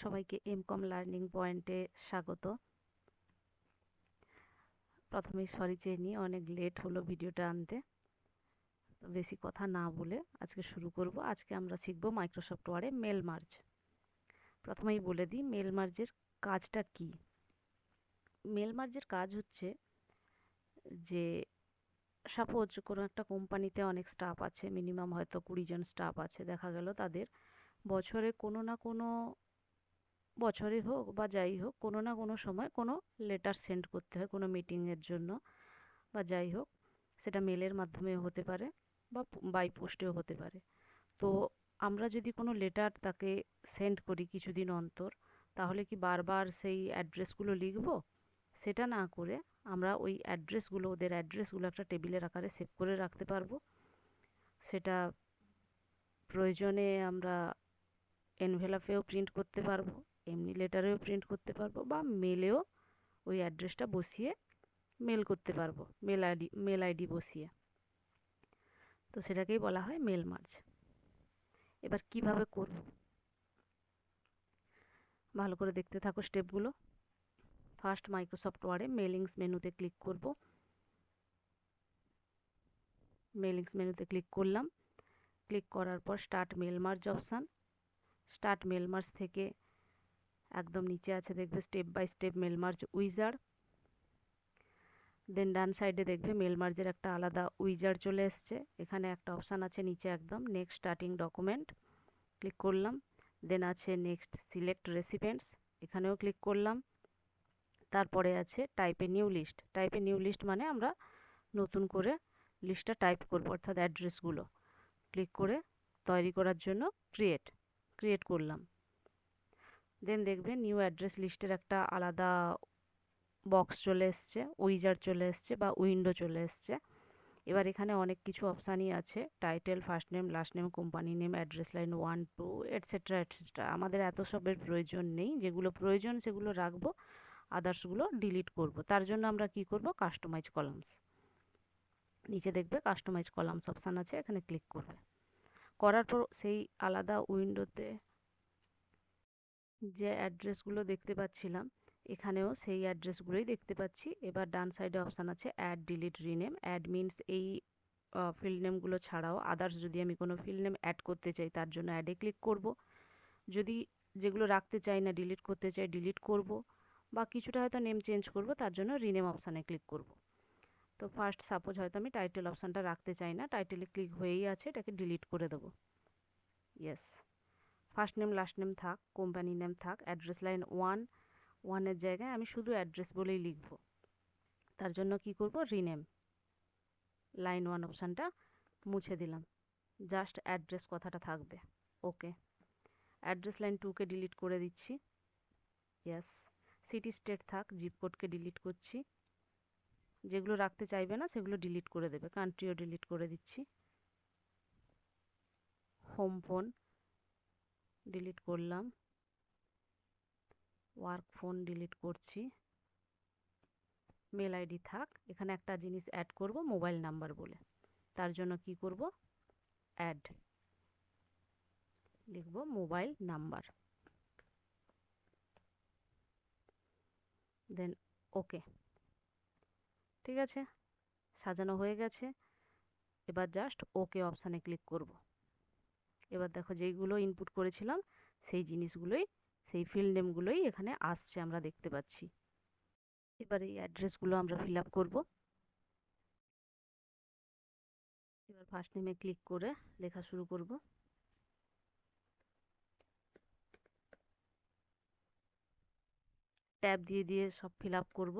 সবাইকে MCom learning পয়েন্টে স্বাগত। প্রথমে সরি চেয়ে নিই, অনেক লেট হলো ভিডিওটা আনতে। বেশি কথা না বলে আজকে শুরু করব। আজকে আমরা শিখব মাইক্রোসফট ওয়ার্ডে মেল মার্জ প্রথমেই বলে দিই মেল মার্জের কাজটা কি? মেল মার্জের কাজ হচ্ছে যে সাপোজ কোনো একটা কোম্পানিতে অনেক স্টাফ আছে মিনিমাম হয়তো কুড়ি জন স্টাফ আছে, দেখা গেল তাদের বছরে কোনো না কোনো বছরে হোক বা যাই হোক, কোনো না কোনো সময় কোনো লেটার সেন্ড করতে হয়, কোনো মিটিংয়ের জন্য বা যাই হোক, সেটা মেলের মাধ্যমেও হতে পারে বা বাই পোস্টেও হতে পারে। তো আমরা যদি কোনো লেটার তাকে সেন্ড করি কিছুদিন অন্তর, তাহলে কি বারবার সেই অ্যাড্রেসগুলো লিখব? সেটা না করে আমরা ওই অ্যাড্রেসগুলো ওদের অ্যাড্রেসগুলো একটা টেবিলের আকারে সেভ করে রাখতে পারব। সেটা প্রয়োজনে আমরা এনভেলাপেও প্রিন্ট করতে পারব। এমনি লেটারেও প্রিন্ট করতে পারব বা মেলেও ওই অ্যাড্রেসটা বসিয়ে মেল করতে পারব মেল আইডি মেল আইডি বসিয়ে। তো সেটাকেই বলা হয় মেল মার্জ এবার কীভাবে করব? ভালো করে দেখতে থাকো স্টেপগুলো ফার্স্ট মাইক্রোসফট ওয়ার্ডে মেলিংস মেনুতে ক্লিক করব। মেলিংস মেনুতে ক্লিক করলাম। ক্লিক করার পর start mail merge option start mail merge থেকে একদম নিচে আছে, দেখবে step by step mail merge wizard then ডান সাইডে দেখবে মেল মার্জের একটা আলাদা উইজার চলে এসছে। এখানে একটা অপশান আছে নিচে একদম নেক্সট স্টার্টিং ডকুমেন্ট ক্লিক করলাম। দেন আছে নেক্সট সিলেক্ট রেসিপেন্টস এখানেও ক্লিক করলাম। তারপরে আছে টাইপে নিউ লিস্ট টাইপে নিউ লিস্ট মানে আমরা নতুন করে লিস্টটা টাইপ করব, অর্থাৎ অ্যাড্রেসগুলো ক্লিক করে তৈরি করার জন্য ক্রিয়েট ক্রিয়েট করলাম। দেন দেখবে নিউ অ্যাড্রেস লিস্টের একটা আলাদা বক্স চলে এসছে উইজার চলে এসছে বা উইন্ডো চলে এসছে। এবার এখানে অনেক কিছু অপশানই আছে title first name last name company name address line one two etcetera etcetera আমাদের এত সবের প্রয়োজন নেই, যেগুলো প্রয়োজন সেগুলো রাখব আদার্সগুলো ডিলিট করব। তার জন্য আমরা কি করব? কাস্টমাইজ কলামস নিচে দেখবে কাস্টমাইজ কলামস অপশান আছে, এখানে ক্লিক করবে। করার পর সেই আলাদা উইন্ডোতে যে অ্যাড্রেসগুলো দেখতে পাচ্ছিলাম, এখানেও সেই অ্যাড্রেসগুলোই দেখতে পাচ্ছি। এবার ডান সাইডে অপশান আছে add delete rename add means এই ফিল্ড নেমগুলো ছাড়াও আদার্স যদি আমি কোনো ফিল্ড নেম অ্যাড করতে চাই, তার জন্য অ্যাডে ক্লিক করব। যদি যেগুলো রাখতে চাই না ডিলিট করতে চাই ডিলিট করব বা কিছুটা হয়তো নেম চেঞ্জ করব, তার জন্য রিনেম অপশানে ক্লিক করব। তো ফার্স্ট সাপোজ হয়তো আমি টাইটেল অপশানটা রাখতে চাই না টাইটেলে ক্লিক হয়েই আছে, এটাকে ডিলিট করে দেবো। Yes first name last name থাক কোম্পানি নেম থাক অ্যাড্রেস লাইন ওয়ান ওয়ানের জায়গায় আমি শুধু অ্যাড্রেস বলেই লিখব। তার জন্য কি করব? রিনেম লাইন ওয়ান অপশানটা মুছে দিলাম। জাস্ট অ্যাড্রেস কথাটা থাকবে। ওকে অ্যাড্রেস লাইন টুকে ডিলিট করে দিচ্ছি। ইয়াস সিটি স্টেট থাক জিপ কোডকে ডিলিট করছি। যেগুলো রাখতে চাইবে না, সেগুলো ডিলিট করে দেবে। কান্ট্রিও ডিলিট করে দিচ্ছি। হোম ফোন ডিলিট করলাম। ওয়ার্ক ফোন ডিলিট করছি। মেল আইডি থাক, এখানে একটা জিনিস অ্যাড করব মোবাইল নাম্বার বলে। তার জন্য কি করব? অ্যাড লিখব মোবাইল নাম্বার দেন ওকে ঠিক আছে? সাজানো হয়ে গেছে। এবার জাস্ট ওকে অপশানে ক্লিক করব। এবার দেখো যেইগুলো ইনপুট করেছিলাম, সেই জিনিসগুলোই, সেই ফিল্ড নেমগুলোই এখানে আসছে আমরা দেখতে পাচ্ছি। এবার এই অ্যাড্রেসগুলো আমরা ফিল আপ করব। এবার ফার্স্ট নেমে ক্লিক করে লেখা শুরু করব। ট্যাব দিয়ে দিয়ে সব ফিল আপ করব।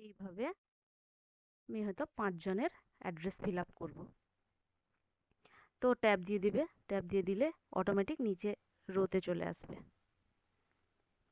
এইভাবে আমি হয়তো পাঁচজনের অ্যাড্রেস ফিল আপ করব। তো ট্যাব দিয়ে দিবে। ট্যাব দিয়ে দিলে অটোমেটিক নিচে রোতে চলে আসবে।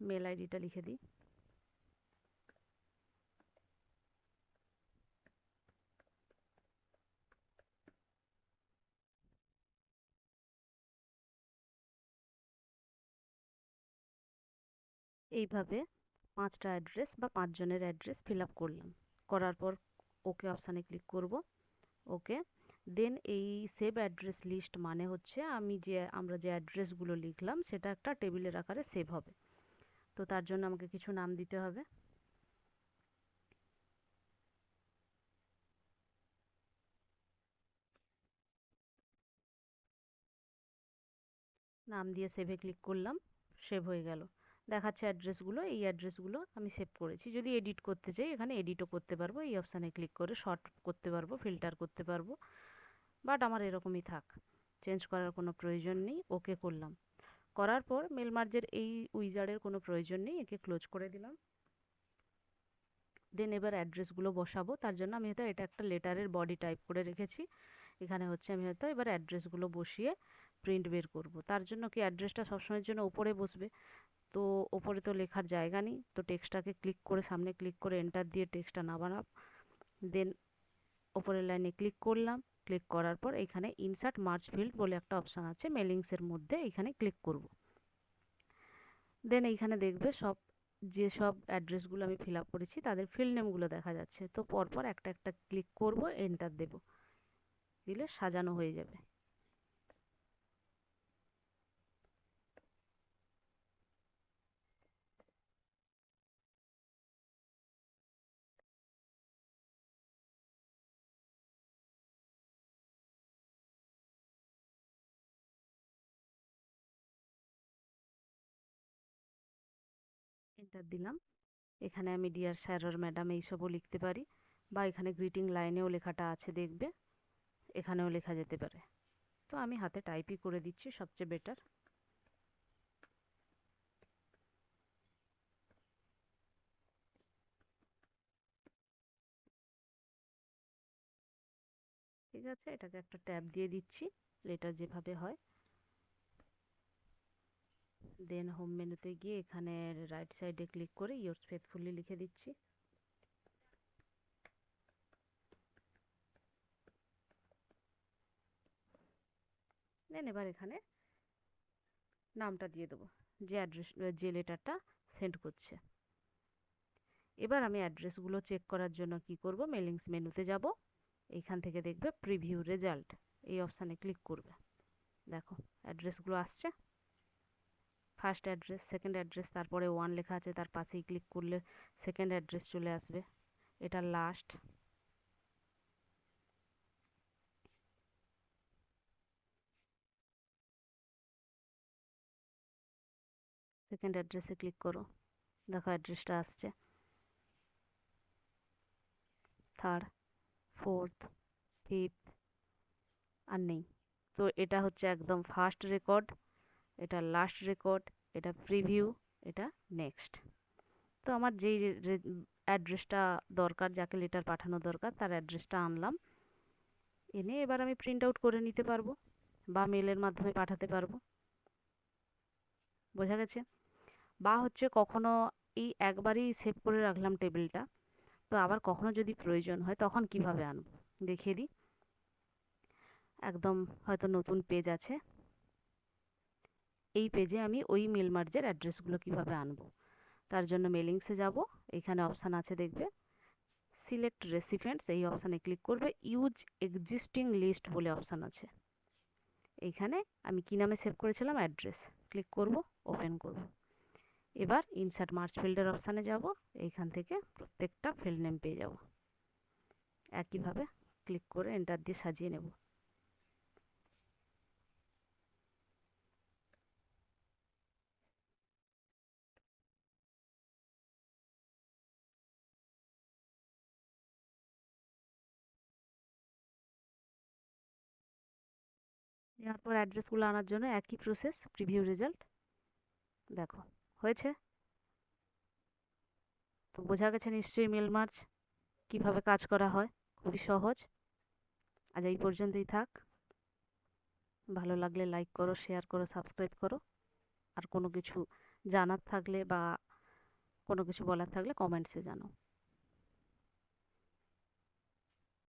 মেল আইডিটা লিখে দিই। এইভাবে পাঁচটা অ্যাড্রেস বা পাঁচজনের অ্যাড্রেস ফিল আপ করলাম। করার পর ওকে অপশানে ক্লিক করব। ওকে দেন এই সেভ অ্যাড্রেস লিস্ট মানে হচ্ছে আমি যে, আমরা যে অ্যাড্রেসগুলো লিখলাম, সেটা একটা টেবিলের আকারে সেভ হবে। তো তার জন্য আমাকে কিছু নাম দিতে হবে। নাম দিয়ে সেভে ক্লিক করলাম সেভ হয়ে গেল। দেখাচ্ছে অ্যাড্রেসগুলো এই অ্যাড্রেসগুলো আমি সেভ করেছি। যদি এডিট করতে চাই, এখানে এডিটও করতে পারব। এই অপশানে ক্লিক করে শর্ট করতে পারব ফিল্টার করতে পারব। বাট আমার এরকমই থাক। চেঞ্জ করার কোনো প্রয়োজন নেই। ওকে করলাম। করার পর মেল মার্জের এই উইজারের কোনো প্রয়োজন নেই। একে ক্লোজ করে দিলাম। দেন এবার অ্যাড্রেসগুলো বসাবো। তার জন্য আমি হয়তো এটা একটা লেটারের বডি টাইপ করে রেখেছি। এখানে হচ্ছে আমি হয়তো এবার অ্যাড্রেসগুলো বসিয়ে প্রিন্ট বের করব। তার জন্য কি অ্যাড্রেসটা সবসময়ের জন্য ওপরে বসবে? তো ওপরে তো লেখার জায়গা নেই, তো টেক্সটটাকে ক্লিক করে সামনে ক্লিক করে এন্টার দিয়ে টেক্সটটা নামালাম। দেন ওপরের লাইনে ক্লিক করলাম, ক্লিক করার পর এখানে ইনসার্ট মার্চ ফিল্ড বলে একটা অপশান আছে মেলিংসের মধ্যে এখানে ক্লিক করব। দেন এইখানে দেখবে সব, যে সব অ্যাড্রেসগুলো আমি ফিল আপ করেছি তাদের ফিল্ড নেমগুলো দেখা যাচ্ছে। তো পরপর একটা একটা ক্লিক করব এন্টার দেব। দিলে সাজানো হয়ে যাবে। এন্টার দিলাম। এখানে আমি ডিয়ার স্যার ম্যাডাম এইসবও লিখতে পারি বা এখানে গ্রিটিং লাইনেও লেখাটা আছে দেখবে, এখানেও লেখা যেতে পারে। তো আমি হাতে টাইপই করে দিচ্ছি, সবচেয়ে বেটার ঠিক আছে, এটাকে একটা ট্যাব দিয়ে দিচ্ছি লেটার যেভাবে হয়। দেন হোম মেনুতে গিয়ে এখানে রাইট সাইডে ক্লিক করে ইয়োর্স ফেথফুলি লিখে দিচ্ছি। দেন এবার এখানে নামটা দিয়ে দেবো, যে অ্যাড্রেস যে লেটারটা সেন্ড করছে। এবার আমি অ্যাড্রেসগুলো চেক করার জন্য কি করব? মেলিংস মেনুতে যাব। এইখান থেকে দেখবে প্রিভিউ রেজাল্ট এই অপশানে ক্লিক করবে। দেখো অ্যাড্রেসগুলো আসছে। ফার্স্ট অ্যাড্রেস সেকেন্ড অ্যাড্রেস তারপরে ওয়ান লেখা আছে, তার পাশেই ক্লিক করলে সেকেন্ড অ্যাড্রেস চলে আসবে। এটা লাস্ট সেকেন্ড অ্যাড্রেসে ক্লিক করো। দেখো অ্যাড্রেসটা আসছে। থার্ড ফোর্থ ফিফথ আর নেই। তো এটা হচ্ছে একদম ফার্স্ট রেকর্ড এটা লাস্ট রেকর্ড এটা প্রিভিউ এটা নেক্সট তো আমার যেই অ্যাড্রেসটা দরকার, যাকে লেটার পাঠানো দরকার, তার অ্যাড্রেসটা আনলাম। এনে এবার আমি প্রিন্ট আউট করে নিতে পারব বা মেলের মাধ্যমে পাঠাতে পারব। বোঝা গেছে? বা হচ্ছে কখনো এই একবারই সেভ করে রাখলাম টেবিলটা তো আবার কখনো যদি প্রয়োজন হয়, তখন কীভাবে আনব? দেখিয়ে দিই। একদম হয়তো নতুন পেজ আছে। এই পেজে আমি ওই মেল মার্জের অ্যাড্রেসগুলো কীভাবে আনব? তার জন্য মেলিংসে যাব, এখানে অপশান আছে দেখবে। সিলেক্ট রেসিপেন্টস এই অপশানে ক্লিক করবে ইউজ এক্সিস্টিং লিস্ট বলে অপশান আছে। এইখানে আমি কি নামে সেভ করেছিলাম? অ্যাড্রেস ক্লিক করব ওপেন করব। এবার ইনসার্ট মার্চ ফিল্ডের অপশানে যাব এইখান থেকে প্রত্যেকটা ফিল্ড নেম পেয়ে যাব। একইভাবে ক্লিক করে এন্টার দিয়ে সাজিয়ে নেব। নেওয়ার পর অ্যাড্রেসগুলো আনার জন্য একই প্রসেস প্রিভিউ রেজাল্ট দেখো, হয়েছে? তো বোঝা গেছে নিশ্চয়ই মেল মার্চ কীভাবে কাজ করা হয়, খুবই সহজ। আজ এই পর্যন্তই থাক। ভালো লাগলে লাইক করো শেয়ার করো সাবস্ক্রাইব করো। আর কোনো কিছু জানার থাকলে বা কোনো কিছু বলার থাকলে কমেন্টসে জানাও